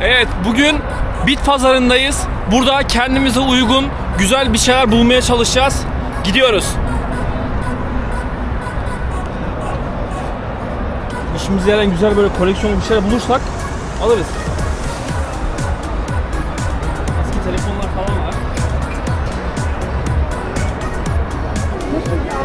Evet bugün bit pazarındayız. Burada kendimize uygun güzel bir şeyler bulmaya çalışacağız. Gidiyoruz. İşimize yarayan güzel böyle koleksiyonlu bir şeyler bulursak alırız. Eski telefonlar falan var.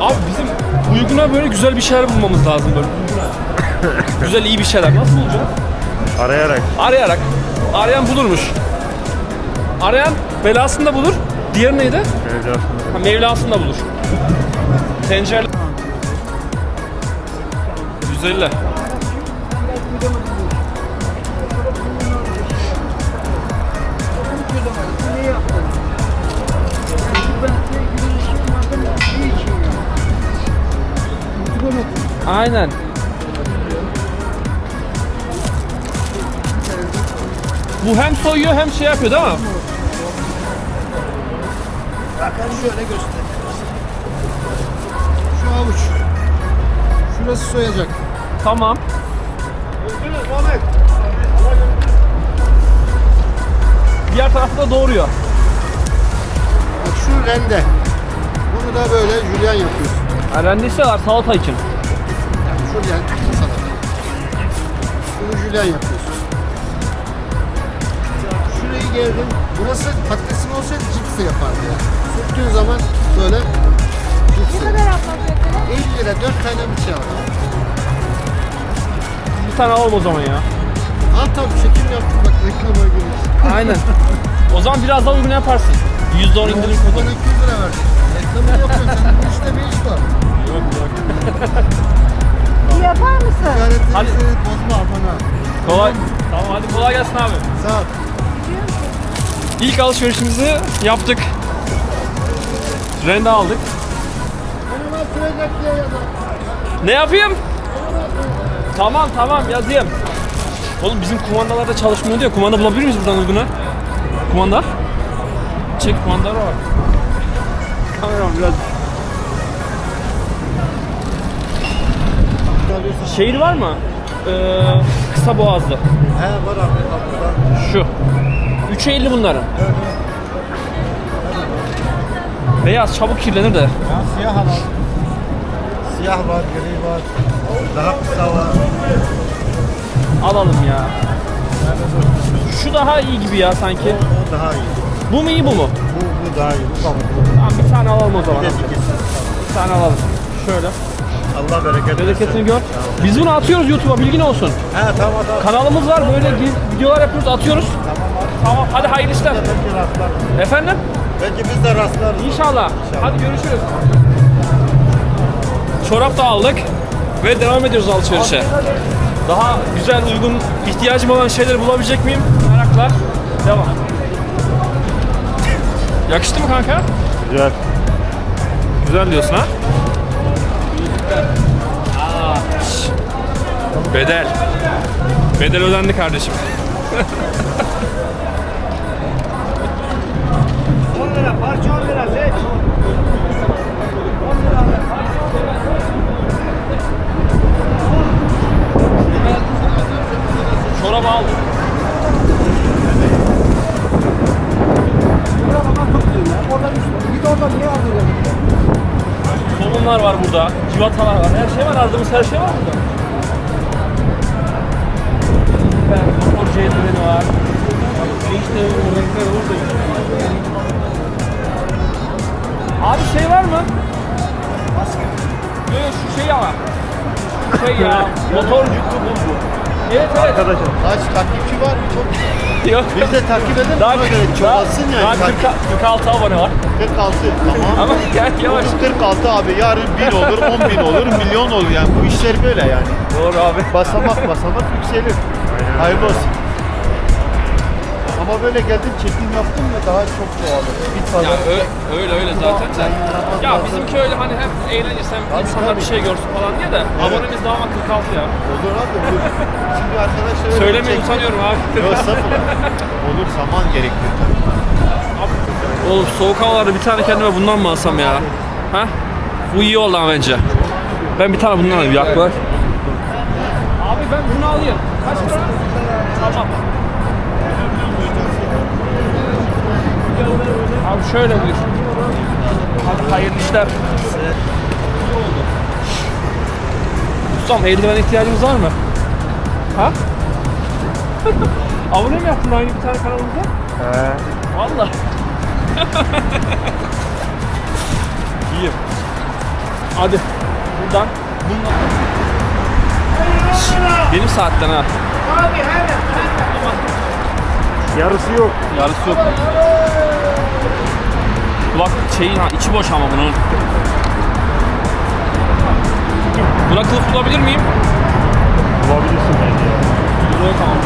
Abi bizim uyguna böyle güzel bir şeyler bulmamız lazım böyle. güzel iyi bir şeyler. Nasıl bulacağız? Arayarak. Arayarak. Arayan bulurmuş. Arayan belasını da bulur. Diğeri neydi? Evet, Ha, Mevlasını da bulur. Tencere. 150. Aynen. Bu hem soyuyor hem şey yapıyor değil mi? Bakın şöyle göster. Şu avuç. Şurası soyacak. Tamam. Diğer tarafta da doğuruyor. Bak şu rende. Bunu da böyle jülyen yapıyorsun. Ha, rendesi var salata için. Yani jülyen salata. Bunu jülyen yapıyorsun. Geldin. Burası patatesin olsaydı cips de yapardı ya. Söktüğün zaman böyle cips. Ne kadar abla fiyatı? 50 lira 4 tane bıçağı var. Bir tane alalım o zaman ya. Al tabii çekim yaptık bak reklama giriyorsun. Aynen. o zaman biraz daha uygun yaparsın. %10 indirim Bana kodu. 200 lira verdik. Reklamını yapıyorsun. Senin bu işte bir iş var. Bir yapar mısın? Hadi. Bozma bana. Kolay. Tamam hadi kolay gelsin abi. Sağ ol. İlk alışverişimizi yaptık. Rende aldık. Ne yapayım? Tamam tamam yazayım. Oğlum bizim kumandalarda çalışmıyor diyor. Kumanda bulabilir miyiz buradan uyguna? Kumanda? Çek kumanda var. Kameram biraz. Şehir var mı? Ee, kısa boğazlı. He var abi. Şu. 3'e 50 bunların. Beyaz çabuk kirlenir de. Ya siyah var. Siyah var, gri var. Daha kısa var. Alalım ya. Şu daha iyi gibi ya sanki. O daha iyi. Bu mu iyi bu mu? Bu, bu daha iyi. Bu kabuk. Tamam bir tane alalım o zaman. Kesin. Bir tane alalım. Şöyle. Allah bereket Bereketini gör. Biz bunu atıyoruz YouTube'a bilgin olsun. He tamam tamam. Kanalımız var böyle videolar yapıyoruz atıyoruz. Tamam hadi hayırlı işler. Belki rastlar. Efendim? Belki biz de rastlarız. İnşallah. Hadi görüşürüz. Çorap da aldık ve devam ediyoruz alışverişe. Daha güzel, uygun, ihtiyacım olan şeyleri bulabilecek miyim? Merakla. Devam. Yakıştı mı kanka? Güzel. Güzel diyorsun ha? Aa, şş. Bedel. Bedel ödendi kardeşim. 10 lira, parça 10 lira. Seç. Çorabı aldım. Oradan üstüne. Git oradan niye aldın? Somunlar var burada. Civatalar var. Her şey var. Aradığımız her şey var burada. Ben motor cehdiveni var. İşte oradakiler orada. Abi şey var mı? Yok yok şu şey ama. Şey ya. motorcu. Evet evet. Arkadaşım. Kaç takipçi var mı? Çok. Yok. Biz de takip edelim. Daha, Daha, göre çoğalsın yani. daha Takip- 40 46 abone var. 46. Tamam. Ama gel yavaş. Bu 46 abi yarın 1000 olur, 10 bin olur, milyon olur yani bu işler böyle yani. Doğru abi. Basamak basamak yükselir. Hayırlı olsun. Ama böyle geldim çekim yaptım ya daha çok çoğalır. Bir Ya pazar. ö- öyle öyle zaten de. Ya bizimki öyle hani hem eğlenirsem insanlar bir şey görsün falan diye de abonemiz daha ama 46 ya. Olur abi olur. Şimdi arkadaşlar öyle Söylemeye çekti. utanıyorum abi. Yok estağfurullah. Olur zaman gerekiyor. Oğlum soğuk havalarda bir tane kendime bundan mı alsam ya? Ha? Bu iyi oldu ama bence. Ben bir tane bundan alayım yaklaş. Abi ben bunu alayım. Kaç lira? Tamam. Şöyle buyur. Hadi hayırlı işler. Ustam eldiven ihtiyacımız var mı? Ha? Abone mi yaptın aynı bir tane kanalımıza? He. Valla. İyiyim. Hadi. Buradan. Bundan. Benim saatten ha. Yarısı yok. Yarısı yok. Kulak şeyin ha içi boş ama bunun. Buna kılıf bulabilir miyim? Bulabilirsin bence. Yok tamam.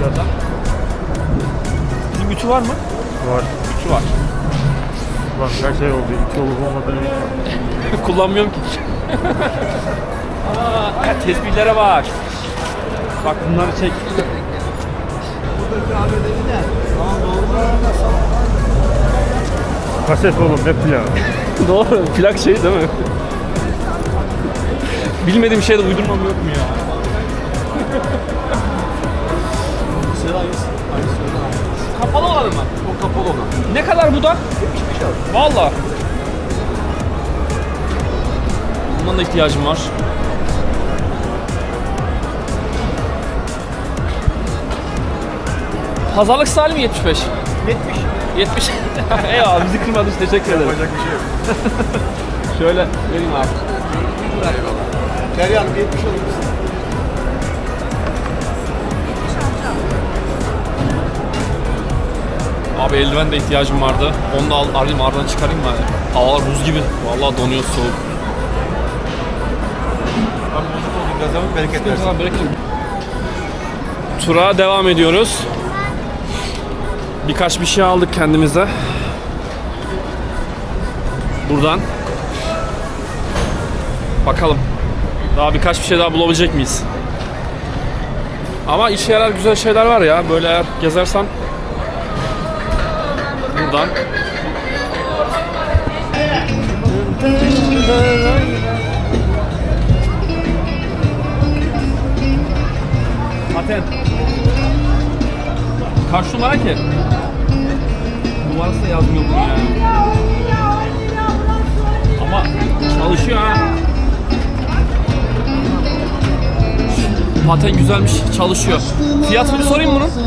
Birazdan. Bizim ütü var mı? Var. Ütü var. Ulan kaç ay oldu? İki olup olmadığını bilmiyorum. Kullanmıyorum ki. Aa, tespihlere bak. Bak bunları çek. Kaset oğlum ne pilav. Doğru. Plak şey değil mi? Bilmediğim şeyde uydurmam yok mu ya? Kapalı olan mı? O kapalı olan. Ne kadar bu da? 75 abi. Valla. Bundan da ihtiyacım var. Pazarlık salim 75. 70. 70. Eyvallah bizi kırmadınız teşekkür ederim. Yapacak bir şey yok. Şöyle vereyim abi. Eyvallah. Derya Hanım 70 olur musun? Abi eldiven de ihtiyacım vardı. Onu da al, arayayım aradan çıkarayım mı? Havalar buz gibi. Vallahi donuyor soğuk. Ben bozuk oldum biraz bereket versin. Tamam. Tura devam ediyoruz. Birkaç bir şey aldık kendimize. Buradan. Bakalım. Daha birkaç bir şey daha bulabilecek miyiz? Ama işe yarar güzel şeyler var ya. Böyle eğer gezersen buradan. Patent. Kaç numara ki? Numarası da yazmıyor bunun ya. Ama çalışıyor ha. Paten güzelmiş, çalışıyor. Fiyatını sorayım bunun.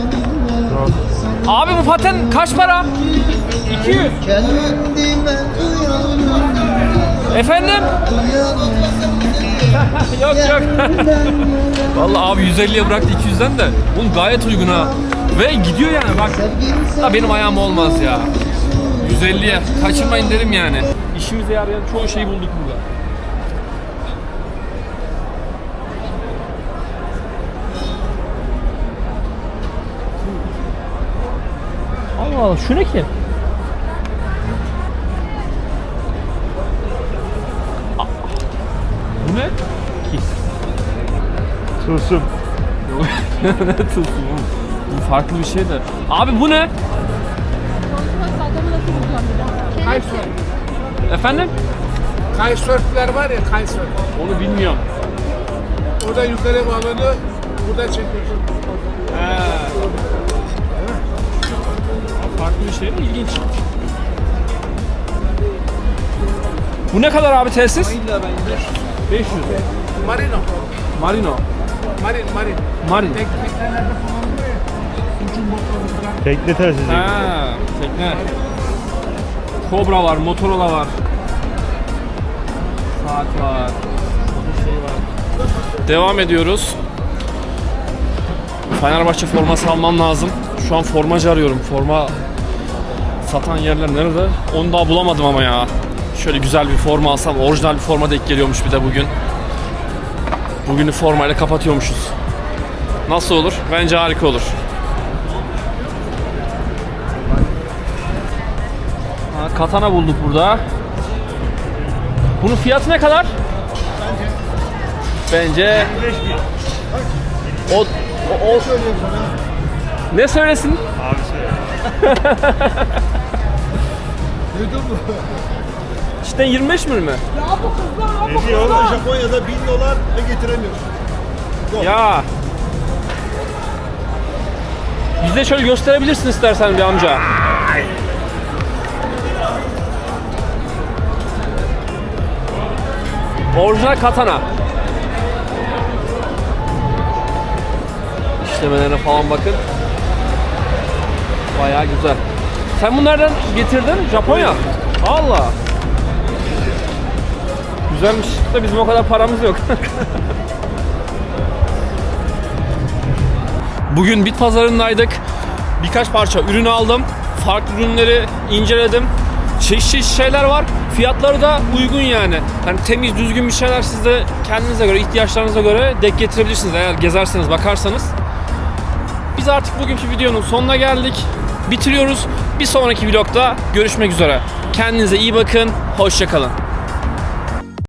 Abi bu paten kaç para? 200. Efendim? yok yok. Vallahi abi 150'ye bıraktı 200'den de. Oğlum gayet uygun ha. Ve gidiyor yani bak. Da benim ayağım olmaz ya. 150'ye kaçırmayın derim yani. İşimize yarayan çoğu şeyi bulduk burada. Allah Allah şu ne ki? Aa, Bu ne? Ki. Tılsım. ne tılsım oğlum? Bu farklı bir şey de. Abi bu ne? Efendim? Kitesurfler var ya kitesurf. Onu bilmiyorum. Orada yukarı bağlanıyor, burada çekiyorsun. He. Farklı bir şey ilginç. Bu ne kadar abi tesis? 500. Marino. Marino. Marin, marin. Marin. Tekniklerde kullanılıyor ya. Ucun botları falan. Tekne telsizi. Ha, tekne. Kobra var, Motorola var. Saat var. Şey var. Devam ediyoruz. Fenerbahçe forması almam lazım. Şu an formacı arıyorum. Forma satan yerler nerede? Onu daha bulamadım ama ya. Şöyle güzel bir forma alsam, orijinal bir forma denk geliyormuş bir de bugün. Bugünü formayla kapatıyormuşuz. Nasıl olur? Bence harika olur. Ha, katana bulduk burada. Bunun fiyatı ne kadar? Bence o, o, o ne söylesin? Duydun mu? Cidden 25 mi mi? Ne diyor oğlum? Japonya'da 1000 dolar ve getiremiyorsun. Ya. Bize şöyle gösterebilirsin istersen bir amca. Orijinal katana. İşlemelerine falan bakın. Bayağı güzel. Sen bunlardan getirdin Japonya. Allah. Güzelmiş de bizim o kadar paramız yok. Bugün bit pazarındaydık. Birkaç parça ürün aldım. Farklı ürünleri inceledim. Çeşit çeşit şeyler var. Fiyatları da uygun yani. Hani temiz, düzgün bir şeyler siz de kendinize göre, ihtiyaçlarınıza göre denk getirebilirsiniz eğer gezerseniz, bakarsanız. Biz artık bugünkü videonun sonuna geldik. Bitiriyoruz. Bir sonraki vlogda görüşmek üzere. Kendinize iyi bakın. Hoşçakalın.